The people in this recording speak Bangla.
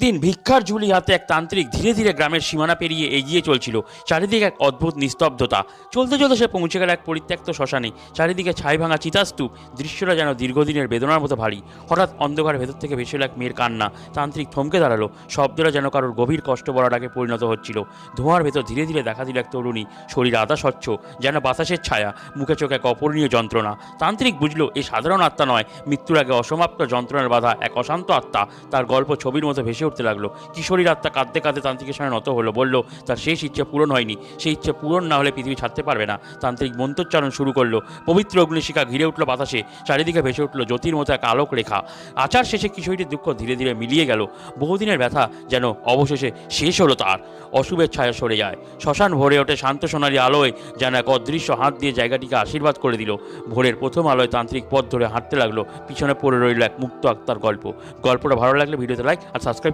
দিন ভিক্ষার ঝুলি হাতে এক তান্ত্রিক ধীরে ধীরে গ্রামের সীমানা পেরিয়ে এগিয়ে চলছিল। চারিদিকে এক অদ্ভুত নিস্তব্ধতা। চলতে চলতে সে পৌঁছে গেল এক পরিত্যক্ত শ্মশানে। চারিদিকে ছাই ভাঙা চিতাস্তূপ, দৃশ্যটা যেন দীর্ঘদিনের বেদনার মতো ভারী। হঠাৎ অন্ধকার ভেতর থেকে ভেসে এক মেয়ের কান্না। তান্ত্রিক থমকে দাঁড়াল। শব্দটা যেন কারোর গভীর কষ্ট বলাটাকে পরিণত হচ্ছিল। ধোঁয়ার ভেতর ধীরে ধীরে দেখা দিল এক তরুণী। শরীর আধা স্বচ্ছ যেন বাতাসের ছায়া, মুখে চোখে এক অপরণীয় যন্ত্রণা। তান্ত্রিক বুঝলো এই সাধারণ আত্মা নয়। মৃত্যুর আগে অসমাপ্ত যন্ত্রণার বাধা, এক অশান্ত আত্মা। তার গল্প ছবির মতো ভেসে উঠতে লাগল। কিশোরীর আত্মা কাঁদতে কাঁদতে তান্ত্রিকের সামনে নত হলো, বলল, তার শেষ ইচ্ছে পূরণ হয়নি। সেই ইচ্ছে পূরণ না হলে পৃথিবী ছাড়তে পারবে না। তান্ত্রিক মন্ত্রোচ্চারণ শুরু করল। পবিত্র অগ্নিশিখা ঘিরে উঠল বাতাসে। চারিদিকে ভেসে উঠল জ্যোতির মতো এক আলোক রেখা। আচার শেষে কিশোরীর দুঃখ ধীরে ধীরে মিলিয়ে গেল। বহুদিনের ব্যথা যেন অবশেষে শেষ হলো তার। অশুভের ছায়া সরে যায়। শ্মশান ভরে ওঠে শান্ত সোনালি আলোয়, যেন এক অদৃশ্য হাত দিয়ে জায়গাটিকে আশীর্বাদ করে দিল। ভোরের প্রথম আলোয় তান্ত্রিক পথ ধরে হাঁটতে লাগল। পিছনে পড়ে রইল এক মুক্ত আত্মার গল্প। গল্পটা ভালো লাগলে ভিডিওতে লাইক আর সাবস্ক্রাইব